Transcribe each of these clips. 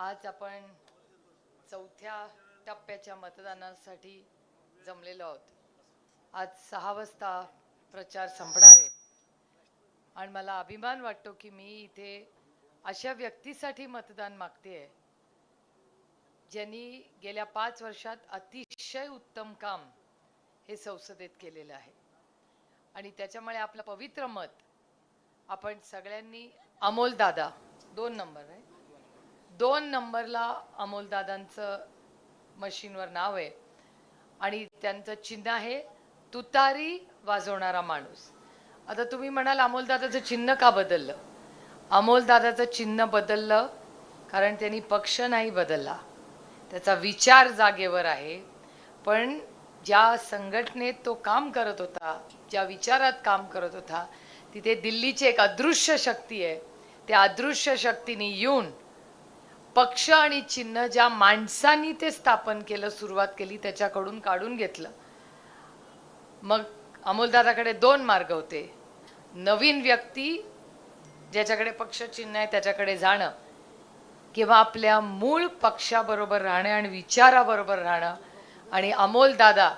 आज आपण चौथ्या टप्प्याच्या मतदानासाठी जमलेलो आहोत. आज सहा वाजता प्रचार संपणार आहे. आणि मला अभिमान वाटतो की मी इथे अशा व्यक्तीसाठी मतदान मागते ज्यांनी गेल्या पाच वर्षात अतिशय उत्तम काम हे संसदेत केलेलं आहे. आणि त्याच्यामुळे आपलं पवित्र मत आपण सगळ्यांनी अमोल दादा दोन नंबर आहे. दोन नंबरला अमोलदादांचं मशीनवर नाव आहे. आणि त्यांचं चिन्ह आहे तुतारी वाजवणारा माणूस. आता तुम्ही म्हणाल अमोलदादाचं चिन्ह का बदललं? अमोलदादाचं चिन्ह बदललं कारण त्यांनी पक्ष नाही बदलला. त्याचा विचार जागेवर आहे. पण ज्या संघटनेत तो काम करत होता ज्या विचारात काम करत होता तिथे दिल्लीची एक अदृश्य शक्ती आहे. त्या अदृश्य शक्तीने येऊन पक्ष आणि चिन्ह ज्या माणसांनी ते स्थापन केलं सुरुवात केली त्याच्याकडून काढून घेतलं. मग अमोलदादाकडे दोन मार्ग होते. नवीन व्यक्ती ज्याच्याकडे पक्ष चिन्ह आहे त्याच्याकडे जाणं. किंवा आपल्या मूळ पक्षाबरोबर राहणं आणि विचाराबरोबर राहणं. आणि अमोलदादा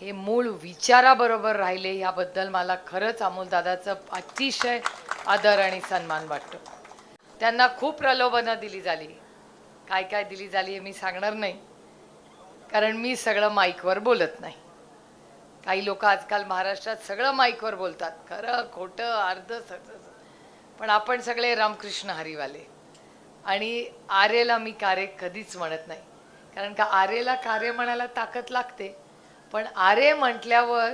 हे मूळ विचाराबरोबर राहिले याबद्दल मला खरंच अमोलदादाचं अतिशय आदर आणि सन्मान वाटतो. त्यांना खूप प्रलोभनं दिली झाली. काय काय दिली झाली हे मी सांगणार नाही. कारण मी सगळं माईकवर बोलत नाही. काही लोक आजकाल महाराष्ट्रात सगळं माईकवर बोलतात. खरं खोटं अर्ध सगळं पण आपण सगळे रामकृष्ण हरिवाले. आणि आरेला मी कार्य कधीच म्हणत नाही. कारण का आरेला कार्य म्हणायला ताकद लागते. पण आरे म्हटल्यावर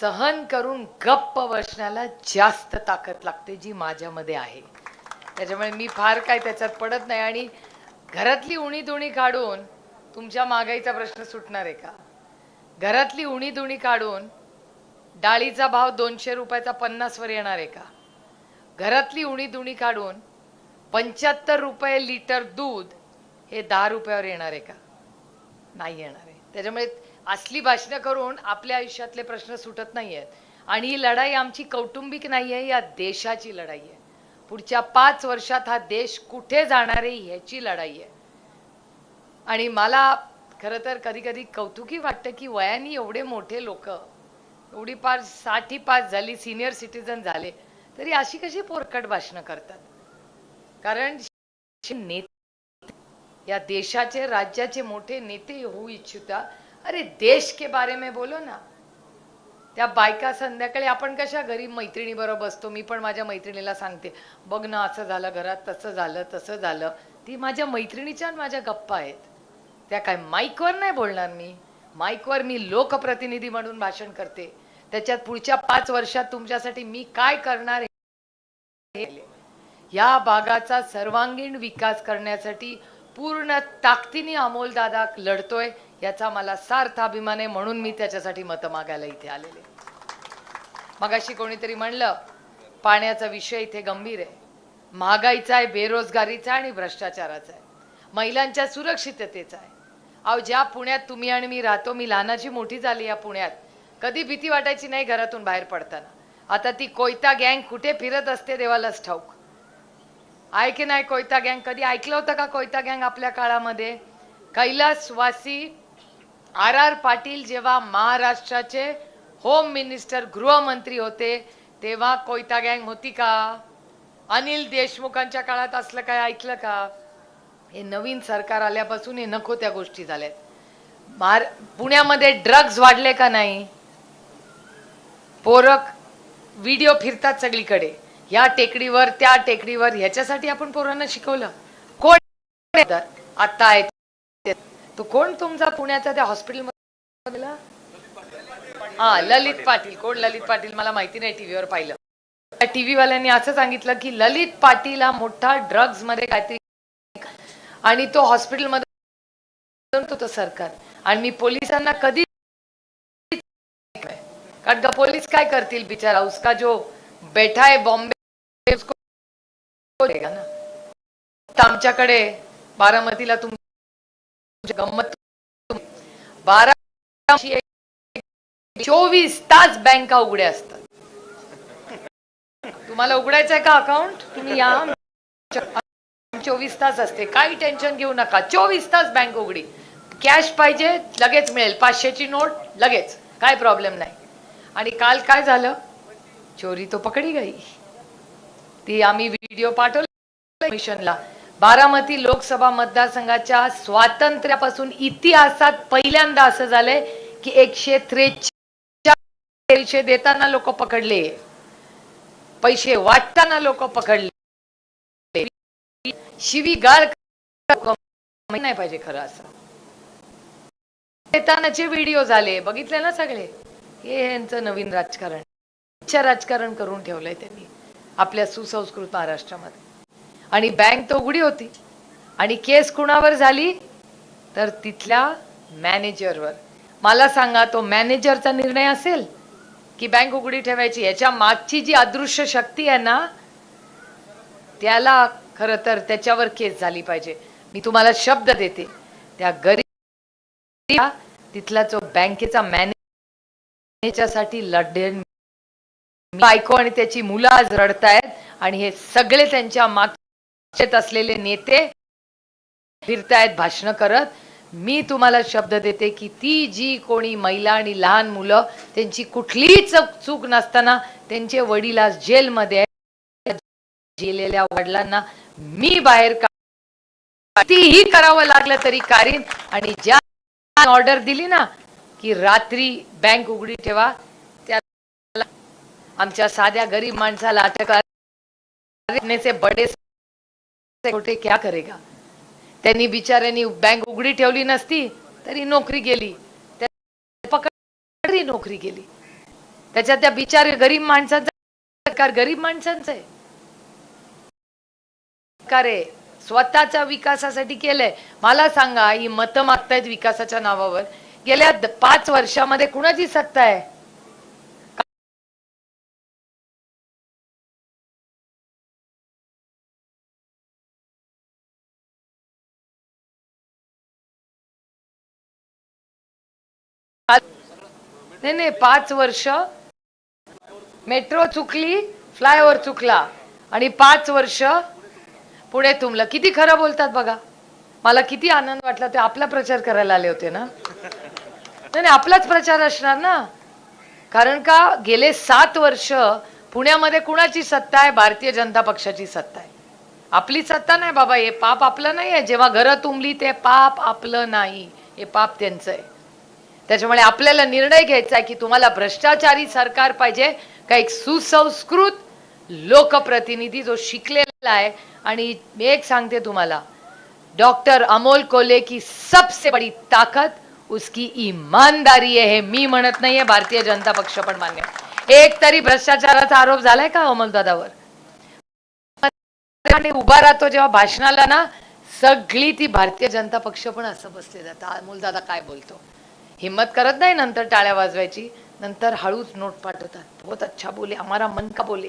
सहन करून गप्प बसण्याला जास्त ताकद लागते जी माझ्यामध्ये आहे. त्याच्यामुळे मी फार काय त्याच्यात पडत नाही आणि घरातली उणी दुणी काढून तुमच्या महागाईचा प्रश्न सुटणार आहे का? घरातली उणी दुणी काढून डाळीचा भाव दोनशे रुपयाचा पन्नासवर येणार आहे का? घरातली उणी दुणी काढून पंच्याहत्तर रुपये लिटर दूध हे दहा रुपयावर येणार आहे का? नाही येणार आहे. त्याच्यामुळे असली भाषणं करून आपल्या आयुष्यातले प्रश्न सुटत नाही आहेत आणि ही लढाई आमची कौटुंबिक नाही आहे या देशाची लढाई आहे. पुढच्या पाच वर्षात हा देश कुठे जाणार आहे ह्याची लढाई आहे. आणि मला खरं तर कधी कधी कौतुकी वाटतं की वयाने एवढे मोठे लोक एवढी पारसाठी पाच झाली सिनियर सिटीजन झाले तरी अशी कशी पोरकट भाषणं करतात? कारण नेते या देशाचे राज्याचे मोठे नेते होऊ इच्छिता अरे देश के बारे में बोलो ना. त्या बायका संध्याकाळी आपण कशा घरी मैत्रिणीबरोबर बसतो मी पण माझ्या मैत्रिणीला सांगते बघ ना असं झालं घरात तसं झालं तसं झालं. ती माझ्या मैत्रिणीच्या आणि माझ्या गप्पा आहेत. त्या काय माईकवर नाही बोलणार मी. माईकवर मी लोकप्रतिनिधी म्हणून भाषण करते. त्याच्यात पुढच्या पाच वर्षात तुमच्यासाठी मी काय करणार आहे? या भागाचा सर्वांगीण विकास करण्यासाठी पूर्ण ताकदीने अमोलदादा लढतोय. याचा मला सार्थ अभिमान आहे म्हणून मी त्याच्यासाठी मतं मागायला इथे आलेले. मगाशी कोणीतरी म्हणलं पाण्याचा विषय इथे गंभीर आहे. महागाईचा आहे बेरोजगारीचा आहे आणि भ्रष्टाचाराचा आहे. महिलांच्या सुरक्षिततेचा आहे. अहो ज्या पुण्यात तुम्ही आणि मी राहतो मी लहानाची मोठी झाली या पुण्यात. कधी भीती वाटायची नाही घरातून बाहेर पडताना. आता ती कोयता गँग कुठे फिरत असते देवालाच ठाऊक. आहे की नाही कोयता गँग? कधी ऐकलं होतं का कोयता गँग आपल्या काळामध्ये? कैलासवासी आर आर पाटील जेव्हा महाराष्ट्राचे होम मिनिस्टर गृहमंत्री होते तेव्हा कोयता गँग होती का? अनिल देशमुखांच्या काळात असलं काय ऐकलं का? हे नवीन सरकार आल्यापासून हे नको त्या गोष्टी झाल्यात. मार पुण्यामध्ये ड्रग्ज वाढले का नाही? पोरक व्हिडिओ फिरतात सगळीकडे. या टेकडीवर त्या टेकडीवर ह्याच्यासाठी आपण पोरांना शिकवलं. कोण आता आहे तो कोण तुमचा पुण्याचा त्या हॉस्पिटल हा ललित पाटील. कोण ललित पाटील? मला माहिती नाही टीव्हीवर पाहिलं. त्या टीव्ही वाल्यांनी असं सांगितलं की ललित पाटील हा मोठा ड्रग्जमध्ये काहीतरी आणि तो हॉस्पिटलमध्ये होतं सरकार. आणि मी पोलिसांना कधी कारण का पोलीस काय करतील बिचारा? उसका जो बैठा है बॉम्बे उसको ना. आमच्याकडे बारामतीला तुम गंमत बारा चोवीस तास बँका उघड्या असतात. तुम्हाला उघडायचं आहे का अकाउंट तुम्ही या. चोवीस तास असते. काही टेन्शन घेऊ नका. चोवीस तास बँक उघडी. कॅश पाहिजे लगेच मिळेल. पाचशेची नोट लगेच. काय प्रॉब्लेम नाही. आणि काल काय झालं? चोरी तो पकडी गई. ती आम्ही व्हिडिओ पाठवला. मिशनला बारामती लोकसभा मतदारसंघाच्या स्वातंत्र्यापासून इतिहासात पहिल्यांदा असं झालंय की एकशे त्रेचाळीस देताना लोक पकडले. पैसे वाटताना लोक पकडले. शिवी गाळ नाही पाहिजे खरं असं. देतानाचे व्हिडिओ झाले. बघितले ना सगळे? हे यांचं नवीन राजकारण. राजकारण करून ठेवलंय त्यांनी. आपल्या सुसंस्कृत महाराष्ट्रामध्ये. आणि बँक तर उघडी होती. आणि केस कुणावर झाली? तर तिथल्या मॅनेजरवर मला सांगा तो मॅनेजरचा निर्णय असेल की बँक उघडी ठेवायची? याच्या मागची जी अदृश्य शक्ती आहे ना त्याला खरं तर त्याच्यावर केस झाली पाहिजे. मी तुम्हाला शब्द देते. त्या गरीब तिथला जो बँकेचा मॅनेजरसाठी लढे बायको आणि त्याची मुलं आज रडतायत आणि हे सगळे त्यांच्या मागचेत असलेले नेते फिरतायत भाषण करत. मी तुम्हाला शब्द देते की ती जी कोणी महिला आणि लहान मुलं त्यांची कुठलीही चूक नसताना त्यांचे वडील आज जेलमध्ये गेलेल्या वडिलांना मी बाहेर कितीही करावं लागलं तरी कारीन आणि ज्या ऑर्डर दिली ना की रात्री बँक उघडी ठेवा त्या आमच्या साध्या गरीब माणसाला अटक बडे छोटे क्या करेगा? त्यांनी बिचाऱ्यांनी बँक उघडी ठेवली नसती तरी नोकरी गेली पकडली नोकरी गेली त्याच्यात त्या बिचारे गरीब माणसांचा सरकार गरीब माणसांचं आहे. सरकार स्वतःच्या विकासासाठी केलंय. मला सांगा ही मतं मागतायत विकासाच्या नावावर. गेल्या पाच वर्षामध्ये कुणाची सत्ता आहे? नाही नाही पाच वर्ष. मेट्रो चुकली फ्लायओव्हर चुकला. आणि पाच वर्ष पुढे तुमलं. किती खरं बोलतात बघा. मला किती आनंद वाटला ते आपला प्रचार करायला आले होते ना. नाही नाही, आपलाच प्रचार असणार ना. कारण का गेले सात वर्ष पुण्यामध्ये कुणाची सत्ता आहे? भारतीय जनता पक्षाची सत्ता आहे. आपली सत्ता नाही बाबा हे पाप आपलं नाही आहे. जेव्हा घरं तुंबली ते पाप आपलं नाही. हे पाप त्यांचं आहे. त्याच्यामुळे आपल्याला निर्णय घ्यायचा आहे की तुम्हाला भ्रष्टाचारी सरकार पाहिजे का एक सुसंस्कृत लोकप्रतिनिधी जो शिकलेला आहे. आणि मी एक सांगते तुम्हाला डॉक्टर अमोल कोले की सबसे बड़ी ताकत उसकी ईमानदारी आहे हे मी म्हणत नाहीये भारतीय जनता पक्ष पण मान्य आहे. एक तरी भ्रष्टाचाराचा आरोप झालाय का अमोल दादावर? उभा राहतो जेव्हा भाषणाला ना सगळी ती भारतीय जनता पक्ष पण असं बसले जातं अमोल दादा काय बोलतो? हिम्मत करत नाही नंतर टाळ्या वाजवायची. नंतर हळूच नोट पाठवतात. बहुत अच्छा बोले हमारा मन का बोले.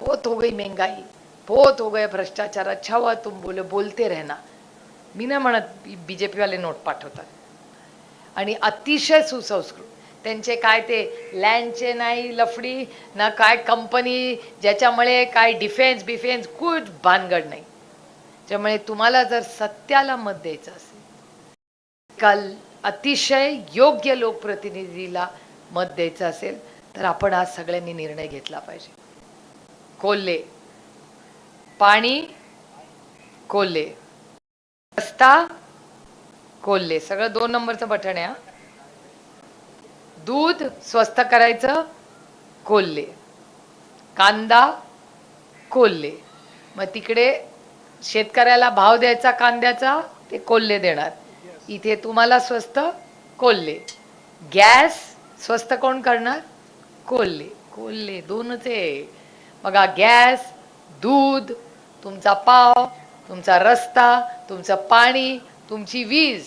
बहुत हो गई महंगाई. बहुत हो गया भ्रष्टाचार. अच्छा हुआ तुम बोले बोलते रहना. मी नाही म्हणत बीजेपी वाले नोट पाठवतात. आणि अतिशय सुसंस्कृत. त्यांचे काय ते लँडचे नाही लफडी ना काय कंपनी ज्याच्यामुळे काय डिफेन्स बिफेन्स कुठ भानगड नाही. त्यामुळे तुम्हाला जर सत्याला मत द्यायचं असेल. काल अतिशय योग्य लोकप्रतिनिधीला मत द्यायचं असेल तर आपण आज सगळ्यांनी निर्णय घेतला पाहिजे. कोल्हे. पाणी कोल्हे. रस्ता कोल्हे. सगळं दोन नंबरचं बटण आहे दूध स्वस्त करायचं कोल्हे. कांदा कोल्हे. मग तिकडे शेतकऱ्याला भाव द्यायचा कांद्याचा ते कोल्हे देणार. इथे तुम्हाला स्वस्त कोल्हे. गॅस स्वस्त कोण करणार? कोल्हे. कोल्हे दोनच आहे. बघा गॅस दूध तुमचा पाव तुमचा रस्ता तुमचं पाणी तुमची वीज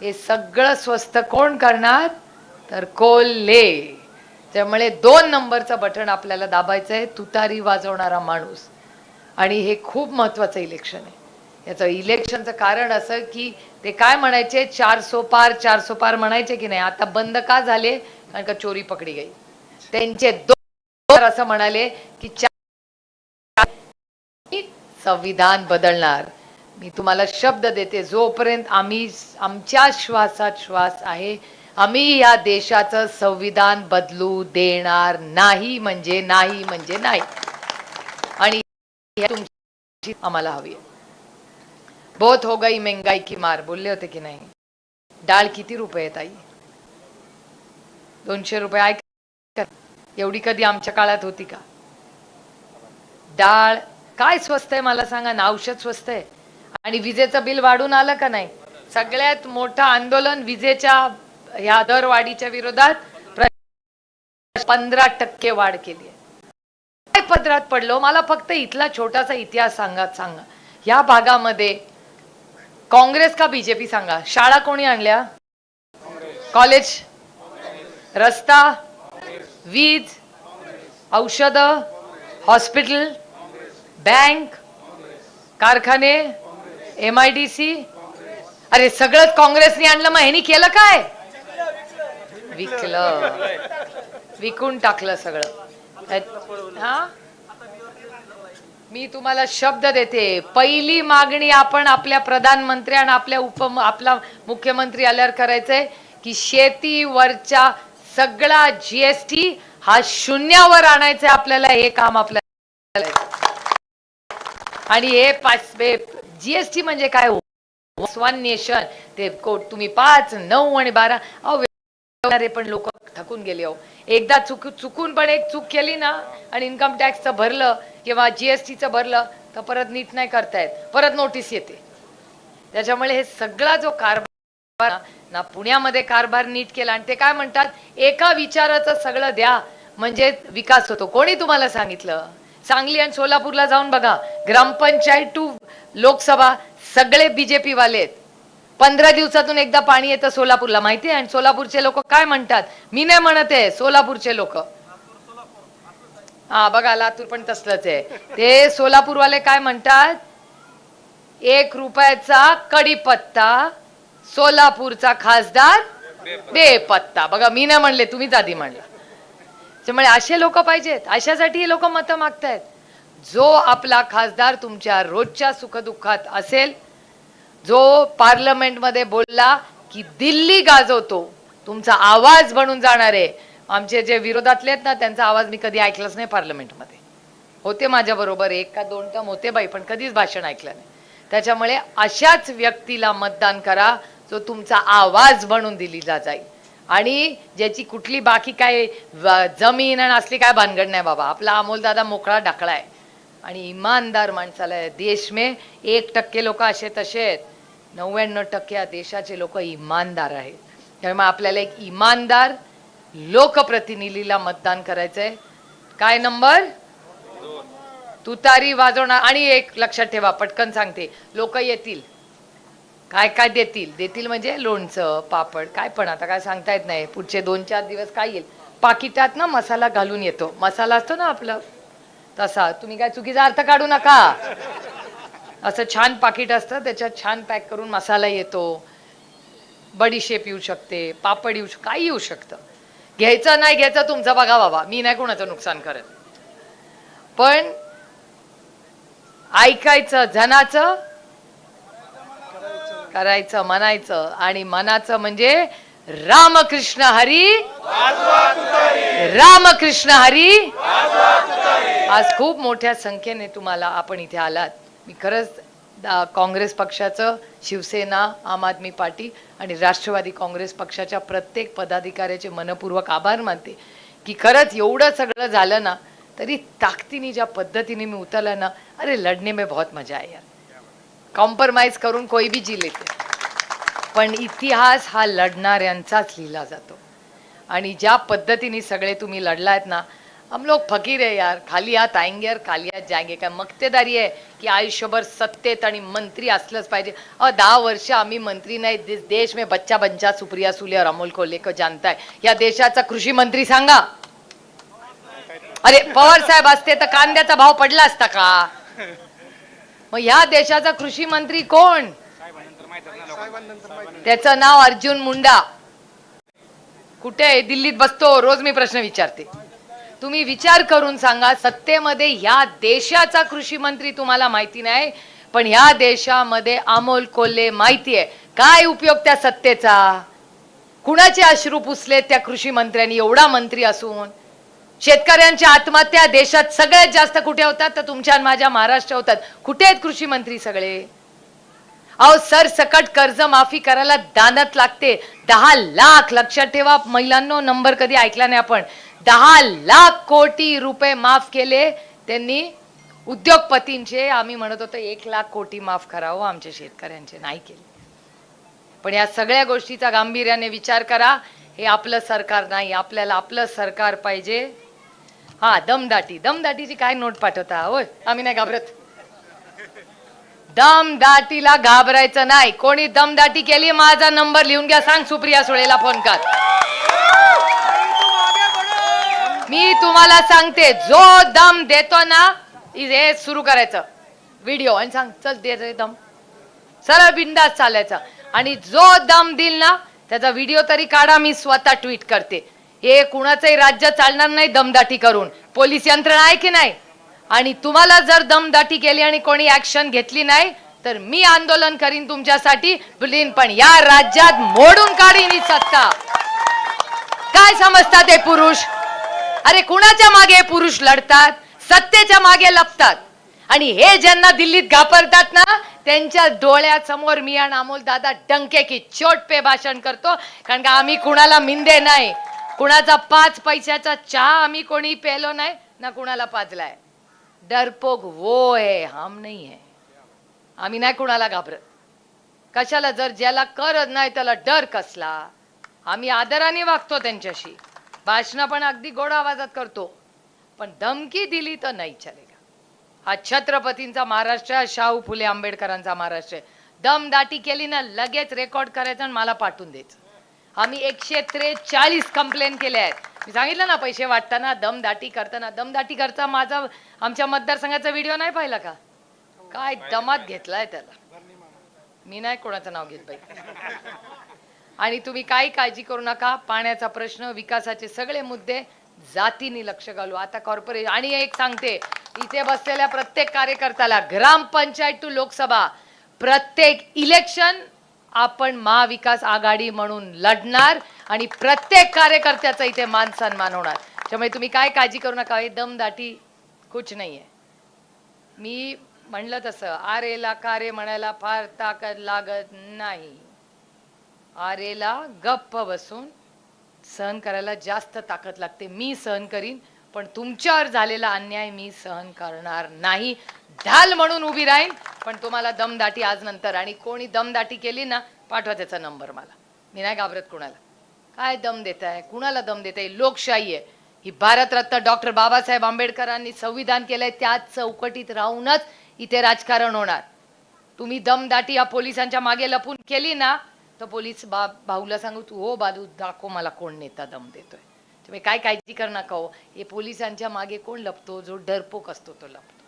हे सगळं स्वस्त कोण करणार? तर कोल्हे. त्यामुळे दोन नंबरचं बटन आपल्याला दाबायचं आहे. तुतारी वाजवणारा माणूस. आणि हे खूप महत्वाचं इलेक्शन आहे. याचं इलेक्शनचं कारण असं की ते काय म्हणायचे? चार सो पार चार सो पार म्हणायचे की नाही? आता बंद का झाले? कारण का चोरी पकडी गई. त्यांचे दोन असं म्हणाले की चार संविधान बदलणार. मी तुम्हाला शब्द देते. जोपर्यंत आम्ही आमच्या श्वासात श्वास आहे आम्ही या देशाचं संविधान बदलू देणार नाही म्हणजे नाही म्हणजे नाही. आणि तुमची आम्हाला हवी आहे. बहुत हो गई महंगाई की मार बोलले होते की नाही. डाळ किती रुपये ताई दोनशे रुपये ऐक एवढी कधी आमच्या काळात होती का? डाळ काय स्वस्त आहे मला सांगा ना औषध स्वस्त आहे. आणि विजेचं बिल वाढून आलं का नाही? सगळ्यात मोठं आंदोलन विजेच्या ह्या दरवाढीच्या विरोधात पंधरा टक्के वाढ केली आहे. काय पदरात पडलो हो? मला फक्त इथला छोटासा इतिहास सांगा सांगा. या भागामध्ये काँग्रेस का बीजेपी सांगा. शाळा कोणी आणल्या? कॉलेज? रस्ता? वीज? औषध? हॉस्पिटल? बँक? कारखाने? एम आय डी सी अरे सगळंच काँग्रेसने आणलं मग ह्यानी केलं काय? विकलं. विकून टाकलं सगळं. हा? मी तुम्हाला शब्द देते. पहिली मागणी आपण आपल्या प्रधानमंत्री आणि आपल्या उप आपला मुख्यमंत्री आल्यावर करायचंय की शेतीवरच्या सगळा जीएसटी हा शून्यावर आणायचा आपल्याला हे काम आपल्याला. आणि हे पाच जीएसटी म्हणजे काय? वन नेशन ते कोट तुम्ही पाच नऊ आणि बारा. अहो पण लोक थकून गेले अहो. एकदा चुक चुकून पण एक चूक केली ना आणि इन्कम टॅक्सचं भरलं किंवा जीएसटीचं भरलं तर परत नीट नाही करतायत परत नोटीस येते. त्याच्यामुळे हे सगळा जो कारभार ना- ना पुण्यामध्ये कारभार नीट केला आणि ते काय म्हणतात? एका विचाराचं सगळं द्या म्हणजे विकास होतो. कोणी तुम्हाला सांगितलं? सांगली आणि सोलापूरला जाऊन बघा. ग्रामपंचायत टू लोकसभा सगळे बीजेपी वाले आहेत. पंधरा दिवसातून एकदा पाणी येतं सोलापूरला. माहिती आहे? आणि सोलापूरचे लोक काय म्हणतात? मी नाही म्हणत आहे सोलापूरचे लोक. हा बघा लातूर पण तसलंच आहे. ते सोलापूरवाले काय म्हणतात? एक रुपयाचा कडीपत्ता सोलापूरचा खासदार बेपत्ता. बघा मी नाही म्हणले तुम्हीच आधी म्हणला. त्यामुळे असे लोक पाहिजेत. अशासाठी हे लोक मतं मागतायत. जो आपला खासदार तुमच्या रोजच्या सुखदुःखात असेल जो पार्लमेंटमध्ये बोलला की दिल्ली गाजवतो तुमचा आवाज बनून जाणार आहे. आमचे जे विरोधातले आहेत ना त्यांचा आवाज मी कधी ऐकलाच नाही पार्लमेंटमध्ये. होते माझ्या बरोबर एक का दोन टर्म होते बाई पण कधीच भाषण ऐकलं नाही. त्याच्यामुळे अशाच व्यक्तीला मतदान करा जो तुमचा आवाज म्हणून दिलीला जाईल. आणि ज्याची कुठली बाकी काय जमीन आणि असली काय भानगड नाही बाबा. आपला अमोलदादा मोकळा ढकला आहे. आणि इमानदार माणसाला आहे. देश में एक टक्के लोक असे तसे आहेत. नव्याण्णव टक्के देशाचे लोक इमानदार आहेत. त्यामुळे आपल्याला एक इमानदार लोकप्रतिनिधीला मतदान करायचंय. काय नंबर? तुतारी वाजवणार. आणि एक लक्षात ठेवा पटकन सांगते. लोक येतील. काय काय देतील? देतील म्हणजे लोणचं पापड काय पण. आता काय सांगता येत नाही. पुढचे दोन चार दिवस काय येईल? पाकिटात ना मसाला घालून येतो. मसाला असतो ना आपलं. तसा. तुम्ही काय चुकीचा अर्थ काढू नका. असं छान पाकिट असतं. त्याच्यात छान पॅक करून मसाला येतो. बडीशेप येऊ शकते. पापड येऊ शक काही येऊ शकतं. घ्यायचं नाही घ्यायचं तुमचं बघा बाबा. मी नाही कोणाचं नुकसान करत. पण ऐकायचं जनाचं करायचं म्हणायचं आणि मनाचं म्हणजे रामकृष्ण हरी रामकृष्ण हरी. आज खूप मोठ्या संख्येने तुम्हाला आपण इथे आलात. मी खरंच काँग्रेस पक्षाचं शिवसेना आम आदमी पार्टी आणि राष्ट्रवादी काँग्रेस पक्षाच्या प्रत्येक पदाधिकाऱ्याचे मनपूर्वक आभार मानते. की खरंच एवढं सगळं झालं ना तरी ताकदीने ज्या पद्धतीने मी उतरला ना अरे लढणे में बहुत मजा आहे यार कॉम्प्रमाइज करून कोई भी जी लेते. पण इतिहास हा लढणाऱ्यांचाच लिहिला जातो. आणि ज्या पद्धतीने सगळे तुम्ही लढलायत ना हम लोग फकीर आहे यार खाली हात आएंगे और खाली हात जाएंगे। काय मक्तेदारी आहे की आयुष्यभर सत्तेत आणि मंत्री असलंच पाहिजे? अ दहा वर्ष आम्ही मंत्री नाही दिस देश में बच्चा बंचा सुप्रिया सुले और अमोल को लेकर जानताय या देशाचा कृषी मंत्री सांगा। अरे पवार साहेब असते तर कांद्याचा भाव पडला असता का? मग ह्या देशाचा कृषी मंत्री कोण? त्याचं नाव अर्जुन मुंडा. कुठे आहे? दिल्लीत बसतो रोज मी प्रश्न विचारते. तुम्ही विचार करून सांगा सत्तेमध्ये ह्या देशाचा कृषी मंत्री तुम्हाला माहिती नाही पण ह्या देशामध्ये अमोल कोल्हे माहितीये. काय उपयोग त्या सत्तेचा? कुणाचे अश्रू पुसले त्या कृषी मंत्र्यांनी एवढा मंत्री असून? शेतकऱ्यांच्या आत्महत्या देशात सगळ्यात जास्त कुठे होतात? तर तुमच्या आणि माझ्या महाराष्ट्र होतात. कुठे आहेत कृषी मंत्री सगळे? अहो सर सकट कर्ज माफी करायला दानत लागते. दहा लाख लक्षात ठेवा. महिलांनो नंबर कधी ऐकला नाही आपण. दहा लाख कोटी रुपये माफ केले. त्यांनी उद्योगपतींचे आम्ही म्हणत होतो एक लाख कोटी माफ करावं आमच्या शेतकऱ्यांचे नाही केले. पण या सगळ्या गोष्टीचा गांभीर्याने विचार करा. हे आपलं सरकार नाही आपल्याला आपलं सरकार पाहिजे. हा दमदाटी. दमदाटीची काय नोट पाठवता? होय आम्ही नाही घाबरत. दमदाटीला घाबरायचं नाही. कोणी दमदाटी केली माझा नंबर लिहून घ्या. सांग सुप्रिया सुळेला फोन कर. मी तुम्हाला सांगते जो दम देतो ना इ- हे सुरू करायचं. व्हिडिओ आणि सांग चल दे रे दम. सरळ बिंदास चालायचा. आणि जो दम दिल ना त्याचा व्हिडिओ तरी काढा मी स्वतः ट्विट करते. हे कुणाचंही राज्य चालणार नाही दमदाटी करून. पोलीस यंत्रणा आहे की नाही? आणि तुम्हाला जर दमदाटी केली आणि कोणी ऍक्शन घेतली नाही तर मी आंदोलन करीन तुमच्यासाठी. बुलीन पण या राज्यात मोडून काढीन ही सत्ता. काय समजतात हे पुरुष? अरे कुणाच्या मागे पुरुष लढतात? सत्तेच्या मागे लपतात. आणि हे ज्यांना दिल्लीत घाबरतात ना त्यांच्या डोळ्यासमोर मी आणि अमोल दादा डंके की चोट पे भाषण करतो. कारण का आम्ही कुणाला मिंदे नाही. कुणाचा पाच पैशाचा चहा आम्ही कोणी पेलो नाही ना कुणाला पाजलाय. डरपोक वो है हम नाही है आम्ही नाही कुणाला घाबरत. कशाला जर ज्याला करत नाही त्याला डर कसला? आम्ही आदराने वागतो त्यांच्याशी. भाषणं पण अगदी गोड आवाजात करतो. पण धमकी दिली तर नाही चलेगा. हा छत्रपतींचा महाराष्ट्र शाहू फुले आंबेडकरांचा महाराष्ट्र दमदाटी केली ना लगेच रेकॉर्ड करायचं आणि मला पाठवून द्यायचं. आम्ही एकशे त्रेचाळीस कंप्लेन केल्या आहेत. मी सांगितलं ना पैसे वाटताना दमदाटी करताना. दमदाटी करता माझा आमच्या मतदारसंघाचा व्हिडिओ नाही पाहिला का? काय दमात घेतलाय त्याला. मी नाही कोणाचं नाव घेत बाई. आणि तुम्ही काही काळजी करू नका. पाण्याचा प्रश्न विकासाचे सगळे मुद्दे जातीने लक्ष घालू. आता कॉर्पोरेट आणि एक सांगते इथे बसलेल्या प्रत्येक कार्यकर्त्याला ग्रामपंचायत टू लोकसभा. प्रत्येक इलेक्शन आपण महाविकास आघाडी म्हणून लढणार आणि प्रत्येक कार्यकर्त्याचा इथे मान सन्मान होणार. त्यामुळे तुम्ही काय काळजी करू नका. हे दमदाटी कुछ नाही आहे मी म्हणलं तसं आरेला कारे म्हणायला फार ताकद लागत नाही. आरेला गप्प बसून सहन करायला जास्त ताकद लागते. मी सहन करीन पण तुमच्यावर झालेला अन्याय मी सहन करणार नाही. ढाल म्हणून उभी राहीन पण तुम्हाला दमदाटी आज नंतर. आणि कोणी दमदाटी केली ना पाठवा त्याचा नंबर मला. मी नाही घाबरत कुणाला. काय दम देत आहे कुणाला दम देत आहे लोकशाही आहे. ही भारतरत्न डॉक्टर बाबासाहेब आंबेडकरांनी संविधान केलंय त्याच चौकटीत राहूनच इथे राजकारण होणार. तुम्ही दमदाटी या पोलिसांच्या मागे लपून केली ना तर पोलीस बा भाऊला सांगू तू हो बालू दाखव मला कोण नेता दम देतोय. तुम्ही काय काळजी कर नका हो. हे पोलिसांच्या मागे कोण लपतो? जो डरपोक असतो तो लपतो.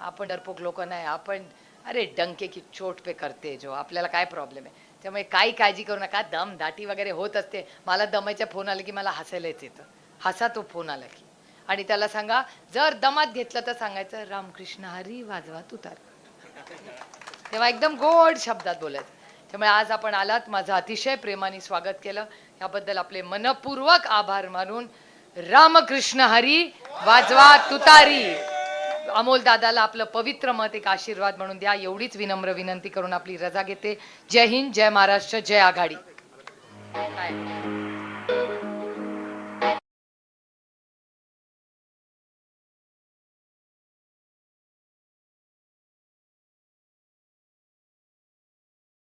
आपण डरपोक लोक नाही आपण अरे डंके की चोट पे करते जो आपल्याला काय प्रॉब्लेम आहे? त्यामुळे काही काळजी करू नका दम दाटी वगैरे होत असते. मला दमाच्या फोन आले की मला हसायलाच येतं. हसा तो फोन आला की. आणि त्याला सांगा जर दमात घेतलं तर सांगायचं रामकृष्ण हरी वाजवा तुतार. तेव्हा एकदम गोड शब्दात बोलायचं. त्यामुळे आज आपण आलात. माझं अतिशय प्रेमाने स्वागत केलं. याबद्दल आपले मनपूर्वक आभार मानून रामकृष्ण हरी वाजवा तुतारी. अमोल दादाला आपलं पवित्र मत एक आशीर्वाद म्हणून द्या. एवढीच विनम्र विनंती करून आपली रजा घेते. जय हिंद जय महाराष्ट्र जय आघाडी.